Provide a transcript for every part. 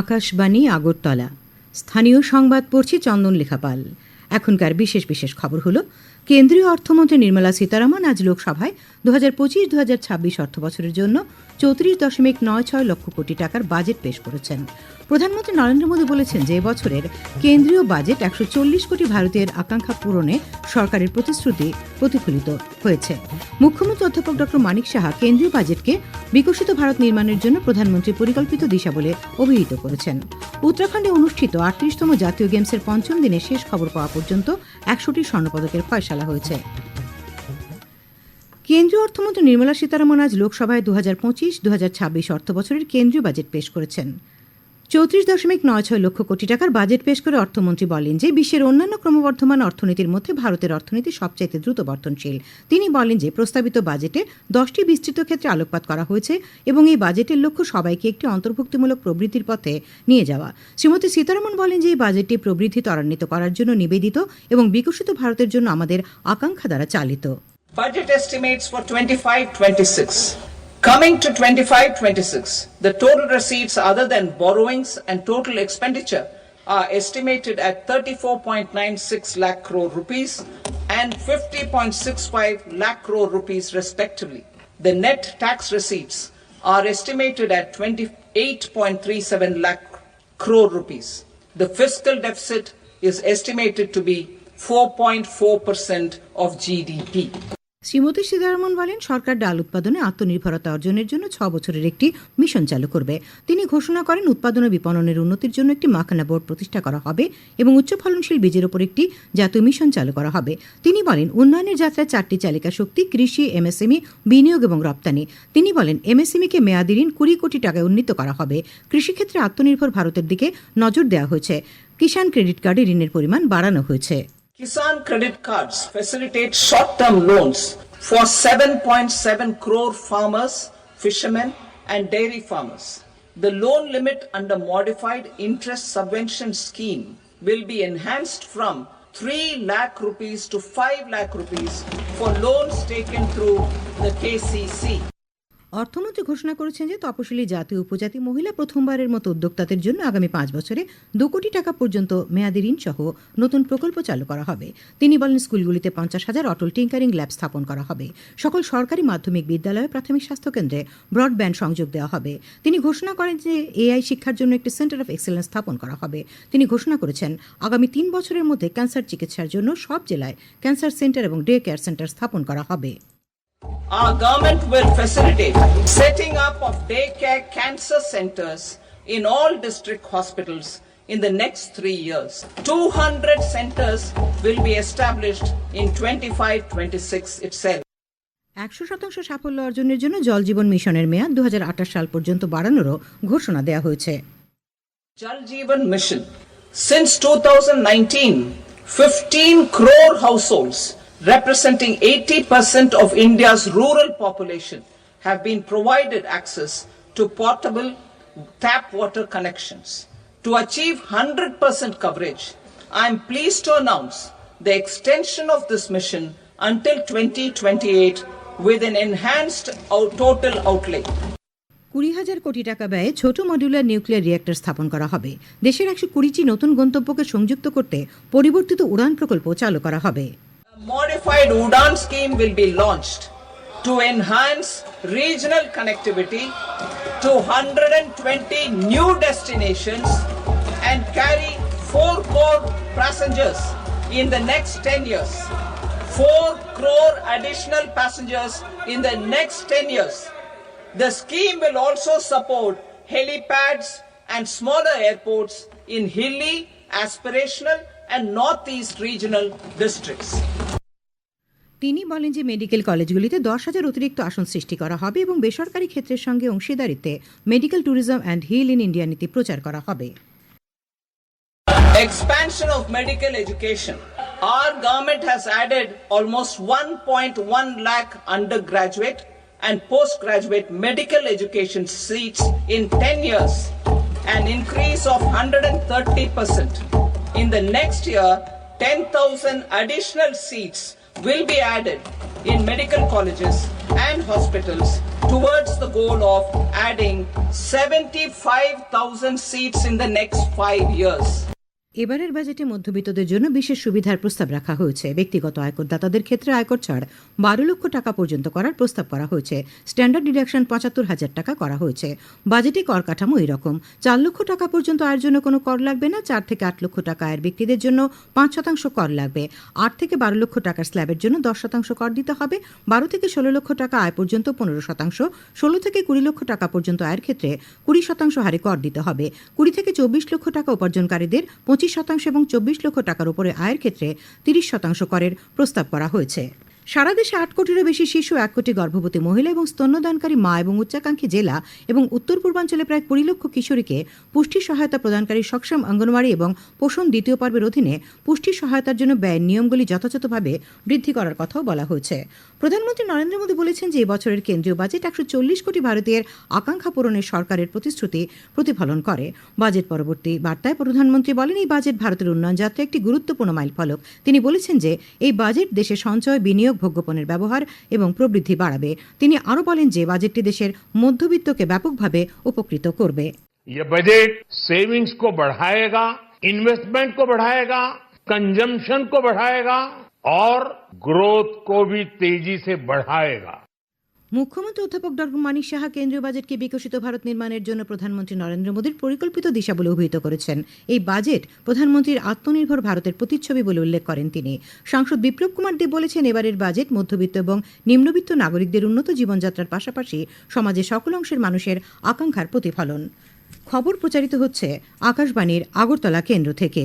আকাশবাণী আগরতলা। স্থানীয় সংবাদ পড়ছি চন্দন লেখাপাল। এখনকার বিশেষ বিশেষ খবর হলো, কেন্দ্রীয় অর্থমন্ত্রী নির্মলা সীতারামন আজ লোকসভায় দু হাজার পঁচিশ দু হাজার ছাব্বিশ অর্থ বছরের জন্য চৌত্রিশ দশমিক নয় ছয় লক্ষ কোটি টাকার বাজেট পেশ করেছেন। প্রধানমন্ত্রী নরেন্দ্র মোদী বলেছেন যে বছরের কেন্দ্রীয় বাজেট একশো চল্লিশ কোটি ভারতীয়ের আকাঙ্ক্ষা পূরণে সরকারের প্রতিশ্রুতি প্রতিফলিত হয়েছে। মুখ্যমন্ত্রী অধ্যাপক ডক্টর মানিক সাহা কেন্দ্রীয় বাজেটকে বিকশিত ভারত নির্মাণের জন্য প্রধানমন্ত্রী পরিকল্পিত দিশা বলে অভিহিত করেছেন। উত্তরাখণ্ডে অনুষ্ঠিত আটত্রিশতম জাতীয় গেমসের পঞ্চম দিনে শেষ খবর পাওয়া পর্যন্ত একশোটি স্বর্ণপদকের ফয়সালা হয়েছে। কেন্দ্রীয় অর্থমন্ত্রী নির্মলা সীতারামন আজ লোকসভায় দু হাজার পঁচিশ দু হাজার ছাব্বিশ অর্থ বছরের কেন্দ্রীয় বাজেট পেশ করেছেন। চৌত্রিশ দশমিক নয় ছয় লক্ষ কোটি টাকার বাজেট পেশ করে অর্থমন্ত্রী বলেন যে, বিশ্বের অন্যান্য ক্রমবর্ধমান অর্থনীতির মধ্যে ভারতের অর্থনীতি সবচাইতে দ্রুত বর্ধনশীল তিনি বলেন যে, প্রস্তাবিত বাজেটে দশটি বিস্তৃত ক্ষেত্রে আলোকপাত করা হয়েছে এবং এই বাজেটের লক্ষ্য সবাইকে একটি অন্তর্ভুক্তিমূলক প্রবৃদ্ধির পথে নিয়ে যাওয়া। শ্রীমতী সীতারামন বলেন যে, এই বাজেটটি প্রবৃদ্ধি ত্বরান্বিত করার জন্য নিবেদিত এবং বিকশিত ভারতের জন্য আমাদের আকাঙ্ক্ষা দ্বারা চালিত। Budget estimates for 25-26. Coming to 25-26, the total receipts other than borrowings and total expenditure are estimated at 34.96 lakh crore rupees and 50.65 lakh crore rupees respectively. The net tax receipts are estimated at 28.37 lakh crore rupees. The fiscal deficit is estimated to be 4.4% of GDP. Shrimati Sitharaman বলেন, সরকার ডাল উৎপাদনে আত্মনির্ভরতা অর্জনের জন্য ছ বছরের একটি mission চালু করবে। তিনি ঘোষণা করেন, উৎপাদন ও বিপণনের উন্নতির জন্য একটি মাখানা বোর্ড প্রতিষ্ঠা করা হবে এবং উচ্চ ফলনশীল বীজের উপর একটি জাতীয় মিশন চালু করা হবে। তিনি বলেন, উন্নয়নের যাত্রায় চারটি চালিকা শক্তি, কৃষি, এমএসএমই, বিনিয়োগ এবং রপ্তানি। তিনি বলেন, এমএসএমইকে মেয়াদি ঋণ কুড়ি কোটি টাকায় উন্নীত করা হবে। কৃষিক্ষেত্রে আত্মনির্ভর ভারতের দিকে নজর দেওয়া হয়েছে। কিষাণ ক্রেডিট কার্ডে ঋণের পরিমাণ বাড়ানো হয়েছে। Kisan credit cards facilitate short-term loans for 7.7 crore farmers, fishermen and dairy farmers. The loan limit under modified interest subvention scheme will be enhanced from 3 lakh rupees to 5 lakh rupees for loans taken through the KCC. অর্থমন্ত্রী ঘোষণা করেছেন যে তপশিলি জাতি উপজাতি মহিলা প্রথমবারের মতো উদ্যোক্তাদের জন্য আগামী পাঁচ বছরে দু কোটি টাকা পর্যন্ত মেয়াদি ঋণ সহ নতুন প্রকল্প চালু করা হবে। তিনি বলেন, স্কুলগুলিতে পঞ্চাশ হাজার অটল টিঙ্কারিং ল্যাব স্থাপন করা হবে। সকল সরকারি মাধ্যমিক বিদ্যালয়ে প্রাথমিক স্বাস্থ্যকেন্দ্রে ব্রডব্যান্ড সংযোগ দেওয়া হবে। তিনি ঘোষণা করেন যে এআই শিক্ষার জন্য একটি সেন্টার অফ এক্সেলেন্স স্থাপন করা হবে। তিনি ঘোষণা করেছেন, আগামী তিন বছরের মধ্যে ক্যান্সার চিকিৎসার জন্য সব জেলায় ক্যান্সার সেন্টার এবং ডে কেয়ার সেন্টার স্থাপন করা হবে। Our government will facilitate setting up of daycare cancer centers in all district hospitals in the next three years. 200 centers will be established in 25-26 itself. একশো শতাংশ সাফল্য অর্জনের জন্য জল জীবন মিশনের মেয়াদ দু হাজার আঠাশ সাল পর্যন্ত বাড়ানোরও ঘোষণা দেওয়া হয়েছে Jal Jeevan Mission. Since 2019, 15 crore households representing 80% of India's rural population have been provided access to portable tap water connections. To achieve 100% coverage, I am pleased to announce the extension of this mission until 2028 with an enhanced out- total outlay. কুড়ি হাজার কোটি টাকা ব্যয়ে ছোট modular nuclear reactor স্থাপন করা হবে দেশের একশো কুড়িটি নতুন গন্তব্যকে সংযুক্ত করতে পরিবর্তিত উড়ান প্রকল্প চালু করা হবে modified UDAN scheme will be launched to enhance regional connectivity to 120 new destinations and carry 4 crore passengers in the next 10 years. 4 crore additional passengers in the next 10 years. The scheme will also support helipads and smaller airports in hilly, aspirational and northeast regional districts. তিনি বলেন যে medical কলেজগুলিতে দশ হাজার অতিরিক্ত আসন সৃষ্টি করা হবে এবং বেসরকারি ক্ষেত্রের সঙ্গে অংশীদারিত্বে medical tourism and heal in India নীতি প্রচার করা হবে Expansion of medical education. Our government has added almost 1.1 lakh undergraduate and postgraduate medical education seats in 10 years, an increase of 130%. In the next year, 10,000 additional seats will be added in medical colleges and hospitals towards the goal of adding 75,000 seats in the next five years. এবারের বাজেটে মধ্যবিত্তদের জন্য বিশেষ সুবিধার প্রস্তাব রাখা হয়েছে। ব্যক্তিগত আয়করদাতাদের ক্ষেত্রে আয়কর ছাড় বারো লক্ষ টাকা পর্যন্ত করার প্রস্তাব করা হয়েছে। স্ট্যান্ডার্ড ডিডাকশন পঁচাত্তর হাজার টাকা করা হয়েছে। বাজেটে কর কাঠামো এরকম। চার লক্ষ টাকা পর্যন্ত আয়ের জন্য কোনো কর লাগবে না। চার থেকে আট লক্ষ টাকা আয়ের ব্যক্তিদের জন্য পাঁচ শতাংশ কর লাগবে। আট থেকে বারো লক্ষ টাকার স্ল্যাবের জন্য দশ শতাংশ কর দিতে হবে। বারো থেকে ষোলো লক্ষ টাকা আয় পর্যন্ত পনেরো শতাংশ। ষোলো থেকে কুড়ি লক্ষ টাকা পর্যন্ত আয়ের ক্ষেত্রে কুড়ি শতাংশ হারে কর দিতে হবে। কুড়ি থেকে চব্বিশ লক্ষ টাকা উপার্জনকারীদের পঁচিশ শতাংশ এবং চব্বিশ লক্ষ টাকার উপরে আয়ের ক্ষেত্রে তিরিশ শতাংশ করের প্রস্তাব করা হয়েছে। সারা দেশে আট কোটিরও বেশি শিশু, এক কোটি গর্ভবতী মহিলা এবং স্তন্যদানকারী মা এবং উচ্চাকাঙ্ক্ষী জেলা এবং উত্তর পূর্বাঞ্চলে প্রায় কুড়ি লক্ষ কিশোরীকে পুষ্টি সহায়তা প্রদানকারী সক্ষম অঙ্গনওয়াড়ি এবং পোষণ দ্বিতীয় পর্বের অধীনে পুষ্টি সহায়তার জন্য ব্যয়ের নিয়মগুলি যথাযথভাবে বৃদ্ধি করার কথাও বলা হয়েছে। প্রধানমন্ত্রী নরেন্দ্র মোদী বলেছেন যে, এবছরের কেন্দ্রীয় বাজেট একশো চল্লিশ কোটি ভারতীয়ের আকাঙ্ক্ষা পূরণের সরকারের প্রতিশ্রুতি প্রতিফলন করে। বাজেট পরবর্তী বার্তায় প্রধানমন্ত্রী বলেন, এই বাজেট ভারতের উন্নয়ন যাত্রা একটি গুরুত্বপূর্ণ মাইলফলক। তিনি বলেছেন যে, এই বাজেট দেশে সঞ্চয়, বিনিয়োগ ভোগ্যপণ্যের ব্যবহার এবং প্রবৃদ্ধি বাড়াবে তিনি আরও বলেন যে বাজেটটি দেশের মধ্যবিত্তকে ব্যাপকভাবে উপকৃত করবে ये बजट सेविंग्स को बढ़ाएगा इन्वेस्टमेंट को बढ़ाएगा कंजम्पशन को बढ़ाएगा और ग्रोथ को भी तेजी से बढ़ाएगा মুখ্যমন্ত্রী অধ্যাপক ডক্টর মানিক সাহা কেন্দ্রীয় বাজেটকে বিকশিত ভারত নির্মাণের জন্য প্রধানমন্ত্রী নরেন্দ্র মোদীর পরিকল্পিত দিশা বলে অভিহিত করেছেন। এই বাজেট প্রধানমন্ত্রীর আত্মনির্ভর ভারতের প্রতিচ্ছবি বলে উল্লেখ করেন তিনি। সাংসদ বিপ্লব কুমার দেব বলেছেন, এবারের বাজেট মধ্যবিত্ত এবং নিম্নবিত্ত নাগরিকদের উন্নত জীবনযাত্রার পাশাপাশি সমাজের সকল অংশের মানুষের আকাঙ্ক্ষার প্রতিফলন। খবর প্রচারিত হচ্ছে আকাশবাণীর আগরতলা কেন্দ্র থেকে।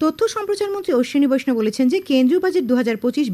তথ্য সম্প্রচার মন্ত্রী অশ্বিনী বৈষ্ণব বলেছেন যে কেন্দ্রীয় বাজেট দু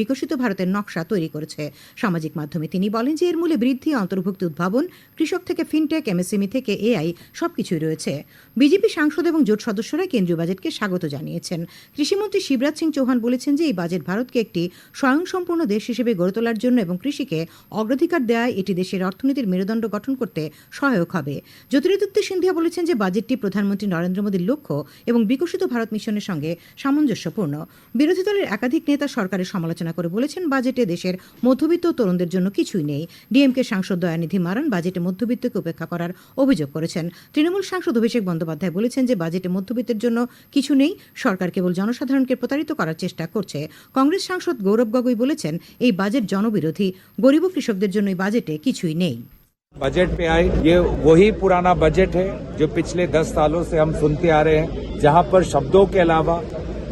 বিকশিত ভারতের নকশা তৈরি করেছে। সামাজিক মাধ্যমে তিনি বলেন যে এর মূলে বৃদ্ধি, অন্তর্ভুক্তি, উদ্ভাবন, কৃষক থেকে ফিনটেক, এমএসএমই থেকে এআই সবকিছুই রয়েছে। বিজেপি সাংসদ এবং জোট সদস্যরা কেন্দ্রীয় বাজেটকে স্বাগত জানিয়েছেন। কৃষিমন্ত্রী শিবরাজ সিং চৌহান বলেছেন যে এই বাজেট ভারতকে একটি স্বয়ংসম্পূর্ণ দেশ হিসেবে গড়ে তোলার জন্য এবং কৃষিকে অগ্রাধিকার দেওয়ায় এটি দেশের অর্থনীতির মেরুদণ্ড গঠন করতে সহায়ক হবে। জ্যোতিরাদিত্য সিন্ধিয়া বলেছেন যে বাজেটটি প্রধানমন্ত্রী নরেন্দ্র মোদীর লক্ষ্য এবং বিকশিত ভারত মিশনের সঙ্গে সামঞ্জস্যপূর্ণ। বিরোধী দলের একাধিক নেতা সরকারের সমালোচনা করে বলেছেন, বাজেটে দেশের মধ্যবিত্ত তরুণদের জন্য কিছুই নেই। ডিএমকে সাংসদ দয়ানিধি মারান বাজেটে মধ্যবিত্তকে উপেক্ষা করার অভিযোগ করেছেন। তৃণমূল সাংসদ অভিষেক বন্দ্যোপাধ্যায় বলেছেন যে, বাজেটে মধ্যবিত্তের জন্য কিছু নেই, সরকার কেবল জনসাধারণকে প্রতারিত করার চেষ্টা করছে। কংগ্রেস সাংসদ গৌরব গগৈ বলেছেন, এই বাজেট জনবিরোধী, গরিব কৃষকদের জন্য এই বাজেটে কিছুই নেই। बजट पे आई। ये वही पुराना बजट है जो पिछले दस सालों से हम सुनते आ रहे हैं, जहाँ पर शब्दों के अलावा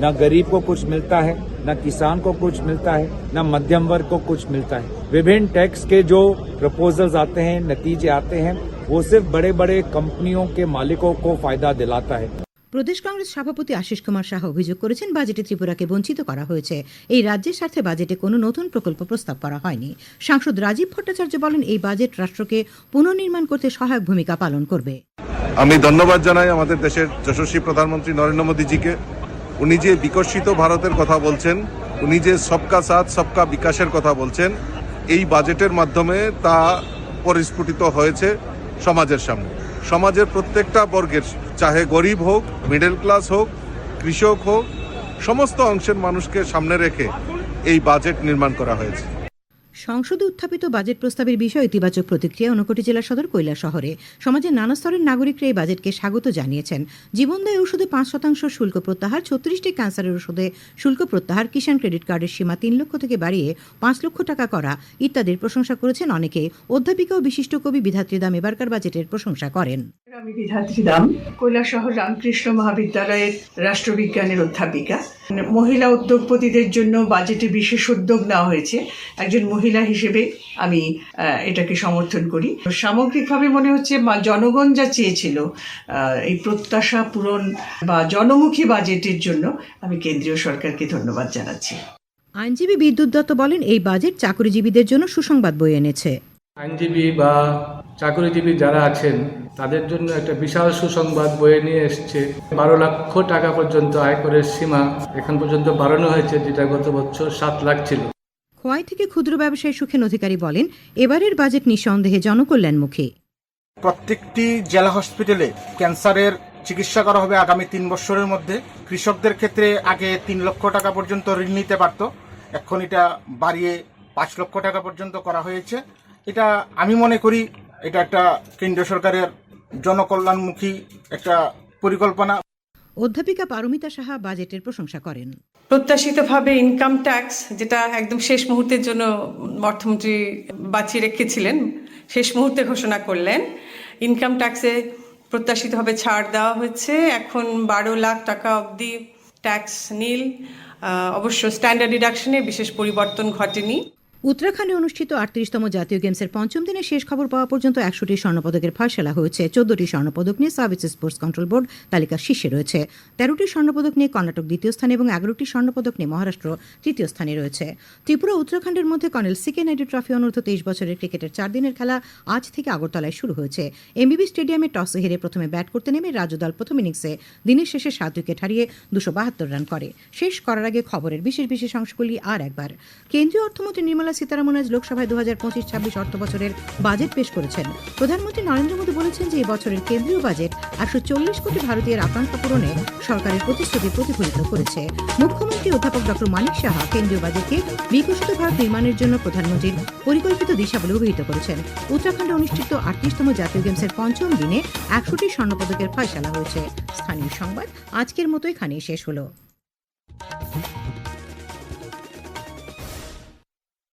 न गरीब को कुछ मिलता है, न किसान को कुछ मिलता है, न मध्यम वर्ग को कुछ मिलता है। विभिन्न टैक्स के जो प्रपोजल्स आते हैं, नतीजे आते हैं, वो सिर्फ़ बड़े बड़े कंपनियों के मालिकों को फ़ायदा दिलाता है। প্রদেশ কংগ্রেস সভাপতি আশিস কুমার সাহা অভিযোগ করেছেন, বাজেটে ত্রিপুরাকে বঞ্চিত করা হয়েছে। এই রাজ্যের স্বার্থে বাজেটে কোনো নতুন প্রকল্প প্রস্তাব করা হয়নি। সাংসদ রাজীব ভট্টাচার্য বলেন, এই বাজেট রাষ্ট্রকে পুনর্নির্মাণ করতে সহায়ক ভূমিকা পালন করবে। আমি ধন্যবাদ জানাই আমাদের দেশের যশস্বী প্রধানমন্ত্রী নরেন্দ্র মোদীজিকে। উনি যে বিকশিত ভারতের কথা বলছেন, উনি যে সবকা সাথ, সবকা বিকাশের কথা বলছেন, এই বাজেটের মাধ্যমে তা পরিস্ফুটিত হয়েছে সমাজের সামনে। সমাজের প্রত্যেকটা বর্গের চাহে গরিব হোক মিডল ক্লাস হোক, কৃষক হোক, সমস্ত অংশের মানুষকে সামনে রেখে এই বাজেট নির্মাণ করা হয়েছে। সংসদে উত্থাপিত বাজেট প্রস্তাবের বিষয়ে ইতিবাচক প্রতিক্রিয়া ঊনকোটি জেলা সদর কৈলা শহরে। সমাজের নানা স্তরের নাগরিকরা এই বাজেটকে স্বাগত জানিয়েছেন। জীবনদায়ী ওষুধে পাঁচ শতাংশ শুল্ক প্রত্যাহার, ছত্রিশটি ক্যান্সারের ওষুধে শুল্ক প্রত্যাহার, কিষাণ ক্রেডিট কার্ডের সীমা তিন লক্ষ থেকে বাড়িয়ে পাঁচ লক্ষ টাকা করা ইত্যাদির প্রশংসা করেছেন অনেকে। অধ্যাপিকা ও বিশিষ্ট কবি বিধাত্রী দাম এবারকার বাজেটের প্রশংসা করেন। আমি বিধাত্রী দাম কৈলাসহর রামকৃষ্ণ মহাবিদ্যালয়ের রাষ্ট্রবিজ্ঞানের অধ্যাপিকা। মহিলা উদ্যোগপতিদের জন্য বাজেটে বিশেষ উদ্যোগ নেওয়া হয়েছে। একজন মহিলা হিসেবে আমি এটাকে সমর্থন করি। সামগ্রিকভাবে মনে হচ্ছে জনগণ যা চেয়েছিল এই প্রত্যাশা পূরণ বা জনমুখী বাজেটের জন্য আমি কেন্দ্রীয় সরকারকে ধন্যবাদ জানাচ্ছি। আইনজীবী বিদ্যুৎ দত্ত বলেন, এই বাজেট চাকরিজীবীদের জন্য সুসংবাদ বয়ে এনেছে। আইনজীবী বা চাকরিজীবী যারা আছেন তাদের জন্য একটা বিশাল সুসংবাদ বয়ে নিয়ে এসছে। বারো লক্ষ টাকা পর্যন্ত আয়করের সীমা এখন পর্যন্ত বাড়ানো হয়েছে যেটা গত বছর সাত লাখ ছিল। খোয়াই থেকে ক্ষুদ্র ব্যবসায়ী সুখেন অধিকারী বলেন এবারের বাজেট নিঃসন্দেহে জনকল্যাণমুখী। প্রত্যেকটি জেলা হসপিটালে ক্যান্সারের চিকিৎসা করা হবে আগামী তিন বছরের মধ্যে। কৃষকদের ক্ষেত্রে আগে তিন লক্ষ টাকা পর্যন্ত ঋণ নিতে পারত এখন এটা বাড়িয়ে পাঁচ লক্ষ টাকা পর্যন্ত করা হয়েছে। এটা আমি মনে করি এটা একটা কেন্দ্রীয় সরকারের জনকল্যাণমুখী একটা পরিকল্পনা। অধ্যাপিকা পারমিতা সাহা বাজেটের প্রশংসা করেন। প্রত্যাশিতভাবে ইনকাম ট্যাক্স যেটা একদম শেষ মুহূর্তের জন্য অর্থমন্ত্রী বাঁচিয়ে রেখেছিলেন শেষ মুহূর্তে ঘোষণা করলেন। ইনকাম ট্যাক্সে প্রত্যাশিতভাবে ছাড় দেওয়া হয়েছে। এখন বারো লাখ টাকা অবধি ট্যাক্স নীল। অবশ্য স্ট্যান্ডার্ড ডিডাকশনে বিশেষ পরিবর্তন ঘটেনি। উত্তরাখণ্ডে অনুষ্ঠিত আটত্রিশতম জাতীয় গেমসের পঞ্চম দিনে শেষ খবর পাওয়া পর্যন্ত একশোটি স্বর্ণপদকের ফয়সলা হয়েছে। চোদ্দটি স্বর্ণপদক নিয়ে সার্ভিস স্পোর্টস কন্ট্রোল বোর্ড তালিকার শীর্ষে রয়েছে। তেরোটি স্বর্ণপদক নিয়ে কর্ণাটক দ্বিতীয় স্থানে এবং এগারোটি স্বর্ণপদক নিয়ে মহারাষ্ট্র তৃতীয় স্থানে রয়েছে। ত্রিপুরা উত্তরাখণ্ডের মধ্যে কর্নেল সিকে নাইডু ট্রফি অনূর্ধ্ব তেইশ বছরের ক্রিকেটের চার দিনের খেলা আজ থেকে আগরতলায় শুরু হয়েছে। এমবিবি স্টেডিয়ামে টসে হেরে প্রথমে ব্যাট করতে নেমে রাজ্য দল প্রথম ইনিংসে দিনের শেষে সাত উইকেট হারিয়ে দুশো বাহাত্তর রান করে। শেষ করার আগে খবরের বিশেষ বিশেষ অংশগুলি আর একবার। কেন্দ্রীয় অর্থমন্ত্রী নির্মলা সীতারামন আজ লোকসভায় দু হাজার পঁচিশ ছাব্বিশ অর্থ বছরের বাজেট পেশ করেছেন। প্রধানমন্ত্রী নরেন্দ্র মোদী বলেছেন যে এই বছরের কেন্দ্রীয় বাজেট একশো চল্লিশ কোটি ভারতীয়ের আকাঙ্ক্ষা পূরণে সরকারের প্রতিশ্রুতি প্রতিফলিত করেছে। মুখ্যমন্ত্রী অধ্যাপক ডক্টর মানিক সাহা কেন্দ্রীয় বাজেটকে বিকশিত ভারত নির্মাণের জন্য প্রধানমন্ত্রীর পরিকল্পিত দিশা বলে অভিহিত করেছেন। উত্তরাখণ্ডে অনুষ্ঠিত আটত্রিশতম জাতীয় গেমসের পঞ্চম দিনে একশোটি স্বর্ণপদকের ফয়সালা হয়েছে। স্থানীয় সংবাদ আজকের মতো এখানেই শেষ হলো।